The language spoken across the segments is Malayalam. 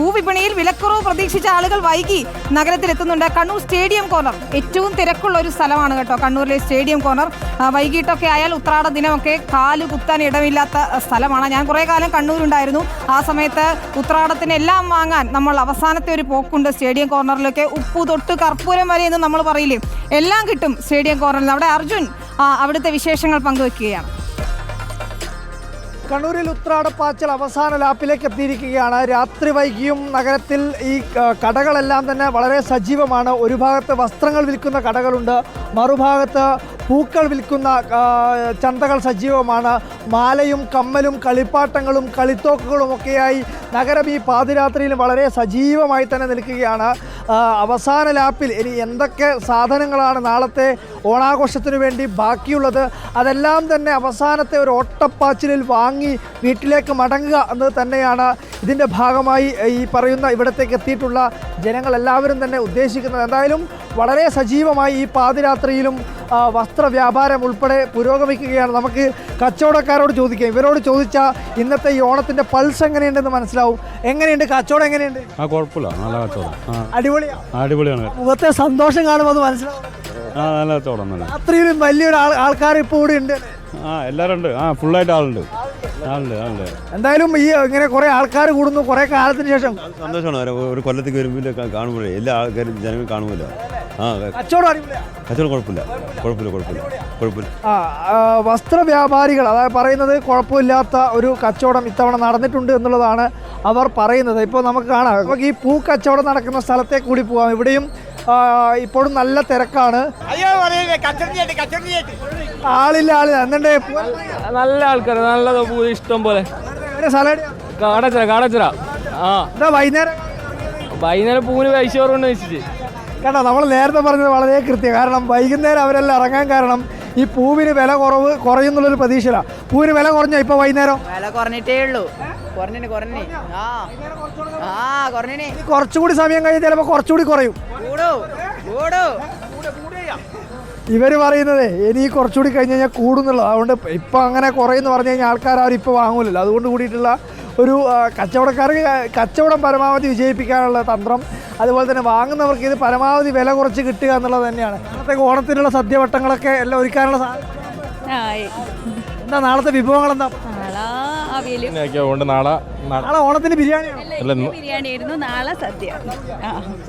പൂവിപണിയിൽ വിലക്കുറവ് പ്രതീക്ഷിച്ച ആളുകൾ വൈകി നഗരത്തിലെത്തുന്നുണ്ട്. Kannur stadium corner. ഏറ്റവും തിരക്കുള്ള ഒരു സ്ഥലമാണ് കേട്ടോ കണ്ണൂരിലെ സ്റ്റേഡിയം കോർണർ. വൈകിട്ടൊക്കെ ആയാൽ ഉത്രാട ദിനമൊക്കെ കാൽ കുത്താൻ ഇടമില്ലാത്ത സ്ഥലമാണ്. ഞാൻ കുറേ കാലം കണ്ണൂരുണ്ടായിരുന്നു. ആ സമയത്ത് ഉത്രാടത്തിന് എല്ലാം വാങ്ങാൻ നമ്മൾ അവസാനത്തെ ഒരു പോക്കുണ്ട് സ്റ്റേഡിയം കോർണറിലൊക്കെ. ഉപ്പ് തൊട്ട് കർപ്പൂരം വരെ എന്ന് നമ്മൾ പറയില്ലേ? എല്ലാം കിട്ടും സ്റ്റേഡിയം കോർണറിൽ അവിടെ അർജുൻ അവിടുത്തെ വിശേഷങ്ങൾ പങ്കുവെക്കുകയാണ്. കണ്ണൂരിൽ ഉത്രാടപ്പാച്ചൽ അവസാന ലാപ്പിലേക്ക് എത്തിയിരിക്കുകയാണ്. രാത്രി വൈകിയും നഗരത്തിൽ ഈ കടകളെല്ലാം തന്നെ വളരെ സജീവമാണ്. ഒരു ഭാഗത്ത് വസ്ത്രങ്ങൾ വിൽക്കുന്ന കടകളുണ്ട്. മറുഭാഗത്ത് പൂക്കൾ വിൽക്കുന്ന ചന്തകൾ സജീവമാണ്. മാലയും കമ്മലും കളിപ്പാട്ടങ്ങളും കളിത്തോക്കുകളും ഒക്കെയായി നഗരം ഈ പാതിരാത്രിയിൽ വളരെ സജീവമായി തന്നെ നിൽക്കുകയാണ്. അവസാന ലാപ്പിൽ ഇനി എന്തൊക്കെ സാധനങ്ങളാണ് നാളത്തെ ഓണാഘോഷത്തിന് വേണ്ടി ബാക്കിയുള്ളത്? അതെല്ലാം തന്നെ അവസാനത്തെ ഒരു ഓട്ടപ്പാച്ചിലിൽ വാങ്ങി വീട്ടിലേക്ക് മടങ്ങുക എന്നത് തന്നെയാണ് ഇതിന്റെ ഭാഗമായി ഈ പറയുന്ന ഇവിടത്തേക്ക് എത്തിയിട്ടുള്ള ജനങ്ങളെല്ലാവരും തന്നെ ഉദ്ദേശിക്കുന്നത് എന്തായാലും വളരെ സജീവമായി ഈ പാതിരാത്രിയിലും വസ്ത്ര വ്യാപാരം ഉൾപ്പെടെ പുരോഗമിക്കുകയാണ്. നമുക്ക് കച്ചവടക്കാരോട് ചോദിക്കാം. ഇവരോട് ചോദിച്ചാൽ ഇന്നത്തെ ഈ ഓണത്തിന്റെ പൾസ് എങ്ങനെയുണ്ടെന്ന് മനസ്സിലാവും. എങ്ങനെയുണ്ട്? കച്ചവടം എങ്ങനെയുണ്ട്? ആ കുഴപ്പമില്ല. നല്ല കച്ചവടം. അടിപൊളിയാണ് അടിപൊളിയാണ്. മുഖത്തെ സന്തോഷം കാണുമ്പോൾ അത് മനസ്സിലാവും. ആ നല്ല കച്ചവടം രാത്രിയിലും വലിയൊരു ആൾ ആൾക്കാർ ഇപ്പോൾ ഇവിടെ ഉണ്ട്. ആ എല്ലാവരും ഉണ്ട് ആ ഫുള്ളായിട്ട് ആളുണ്ട്. എന്തായാലും ഈ ഇങ്ങനെ കുറെ ആൾക്കാർ കൂടുന്നു കുറെ കാലത്തിന് ശേഷം. സന്തോഷമാണ് ഒരു- കൊല്ലത്തേക്ക് വരുമ്പോൾ കാണുമ്പോഴേ എല്ലാ ആൾക്കാരും ജനങ്ങൾ കാണുമല്ലോ. ആ കച്ചവടം അടിപൊളിയാ. കച്ചവടം കുഴപ്പമില്ല. കുഴപ്പമില്ല കുഴപ്പമില്ല കുഴപ്പമില്ല. ആ ആ, വസ്ത്ര വ്യാപാരികൾ അതായത് പറയുന്നത് കുഴപ്പമില്ലാത്ത ഒരു കച്ചവടം ഇത്തവണ നടന്നിട്ടുണ്ട് എന്നുള്ളതാണ് അവർ പറയുന്നത്. ഇപ്പോൾ നമുക്ക് കാണാം. നമുക്ക് ഈ പൂ കച്ചവടം നടക്കുന്ന സ്ഥലത്തേക്ക് കൂടി പോകാം ഇവിടെയും ഇപ്പോഴും നല്ല തിരക്കാണ്. ആളില്ല ആളില്ല. എന്നിട്ട് നല്ല ആൾക്കാർ നല്ല പൂ ഇഷ്ടം പോലെ. സ്ഥലം കാടച്ചിറ കാടച്ചിറ. ആ. വൈകുന്നേരം? വൈകുന്നേരം പൂവിന് പൈസ കുറവുണ്ട് വെച്ചിട്ട് കേട്ടോ നമ്മൾ നേരത്തെ പറഞ്ഞത് വളരെ കൃത്യം. കാരണം വൈകുന്നേരം അവരെല്ലാം ഇറങ്ങാൻ കാരണം ഈ പൂവിന് വില കുറവ് കുറയുന്നുള്ളൊരു പ്രതീക്ഷയിലാണ് പൂവിന് വില കുറഞ്ഞോ ഇപ്പൊ വൈകുന്നേരം? വില കുറഞ്ഞിട്ടേ ഉള്ളൂ. കുറഞ്ഞു കുറഞ്ഞു ആ. ആ. കുറച്ചുകൂടി സമയം കഴിഞ്ഞ് ചിലപ്പോൾ കുറച്ചുകൂടി കുറയും. ഇവർ പറയുന്നത് ഇനി കുറച്ചുകൂടി കഴിഞ്ഞ് കഴിഞ്ഞാൽ കൂടുന്നുള്ളൂ. അതുകൊണ്ട് ഇപ്പം അങ്ങനെ കുറയെന്ന് പറഞ്ഞു കഴിഞ്ഞാൽ ആൾക്കാർ ആരും ഇപ്പോൾ വാങ്ങൂലല്ലോ. അതുകൊണ്ട് കൂടിയിട്ടുള്ള ഒരു കച്ചവടക്കാർക്ക് കച്ചവടം പരമാവധി വിജയിപ്പിക്കാനുള്ള തന്ത്രം അതുപോലെ തന്നെ വാങ്ങുന്നവർക്ക് ഇത് പരമാവധി വില കുറച്ച് കിട്ടുക എന്നുള്ളത് തന്നെയാണ്. നാളത്തെ ഓണത്തിനുള്ള സദ്യവട്ടങ്ങളൊക്കെ എല്ലാം ഒരുക്കാനുള്ള എന്താ നാളത്തെ വിഭവങ്ങൾ എന്താ അവിയലും അതുകൊണ്ട് നാളെ നാളെ ഓണത്തിന് ബിരിയാണിയാണ്? ബിരിയാണി ആയിരുന്നു നാളെ സദ്യ.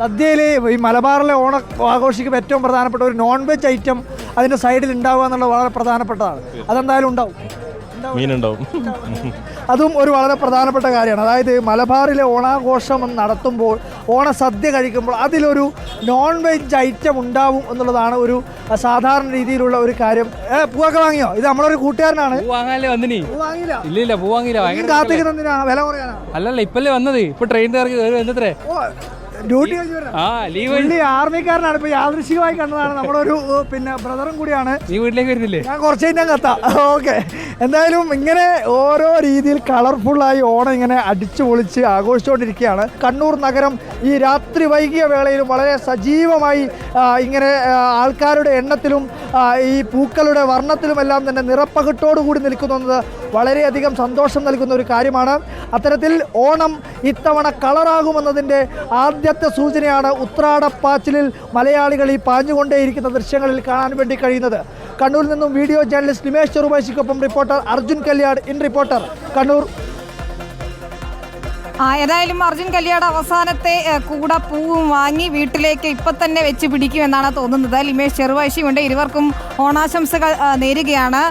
സദ്യയിൽ ഈ മലബാറിലെ ഓണ ആഘോഷിക്കുമ്പോൾ ഏറ്റവും പ്രധാനപ്പെട്ട ഒരു നോൺ വെജ് ഐറ്റം അതിന്റെ സൈഡിൽ ഉണ്ടാവുക എന്നുള്ളത് വളരെ പ്രധാനപ്പെട്ടതാണ്. അതെന്തായാലും ഉണ്ടാവും. മീനുണ്ടാവും. അതും ഒരു വളരെ പ്രധാനപ്പെട്ട കാര്യമാണ്. അതായത് മലബാറിലെ ഓണാഘോഷം നടത്തുമ്പോൾ ഓണസദ്യ കഴിക്കുമ്പോൾ അതിലൊരു നോൺ വെജ് ഐറ്റം ഉണ്ടാവും എന്നുള്ളതാണ് ഒരു സാധാരണ രീതിയിലുള്ള ഒരു കാര്യം. ഏ പൂവൊക്കെ വാങ്ങിയോ? ഇത് നമ്മളൊരു കൂട്ടുകാരനാണ്. വന്നിനി? പൂ വാങ്ങിയില്ല വില കുറയാനാ? അല്ലല്ല ഇപ്പല്ലേ വന്നത്? ഇപ്പൊ ട്രെയിൻ എന്തത്രേ ഡ്യൂട്ടി കഴിഞ്ഞ് വരാം ആ ലീവ് പുള്ളി ആർമിക്കാരനാണ് ഇപ്പൊ യാദൃശികമായി കണ്ടതാണ്. നമ്മളൊരു പിന്നെ ബ്രദറും കൂടിയാണ്. ഈ വീട്ടിലേക്ക് വരുന്നില്ലേ? ഞാൻ കുറച്ച് കഴിഞ്ഞാൽ കത്താം ഓക്കെ. എന്തായാലും ഇങ്ങനെ ഓരോ രീതിയിൽ കളർഫുള്ളായി ഓണം ഇങ്ങനെ അടിച്ചു പൊളിച്ച് ആഘോഷിച്ചുകൊണ്ടിരിക്കുകയാണ്. കണ്ണൂർ നഗരം ഈ രാത്രി വൈകിയ വേളയിലും വളരെ സജീവമായി ഇങ്ങനെ ആൾക്കാരുടെ എണ്ണത്തിലും ഈ പൂക്കളുടെ വർണത്തിലുമെല്ലാം തന്നെ നിറപ്പകിട്ടോടു കൂടി നിൽക്കുന്നത് വളരെയധികം സന്തോഷം നൽകുന്ന ഒരു കാര്യമാണ്. അത്തരത്തിൽ ഓണം ഇത്തവണ കളറാകുമെന്നതിന്റെ ആദ്യത്തെ സൂചനയാണ് ഉത്രാടപ്പാച്ചിലിൽ മലയാളികൾ ഈ പാഞ്ഞുകൊണ്ടേയിരിക്കുന്ന ദൃശ്യങ്ങളിൽ കാണാൻ വേണ്ടി കഴിയുന്നത്. കണ്ണൂരിൽ നിന്നും video journalist Nimesh ചെറുപാശിക്കൊപ്പം reporter Arjun Kalyad in reporter Kannur. ആ ഏതായാലും അർജുൻ കല്യാട് അവസാനത്തെ കൂടെ പൂവും വാങ്ങി വീട്ടിലേക്ക് ഇപ്പം തന്നെ വെച്ച് പിടിക്കുമെന്നാണ് തോന്നുന്നത്. ലിമേഷ് ചെറുവാശിയുണ്ട് ഇരുവർക്കും ഓണാശംസകൾ നേരുകയാണ്.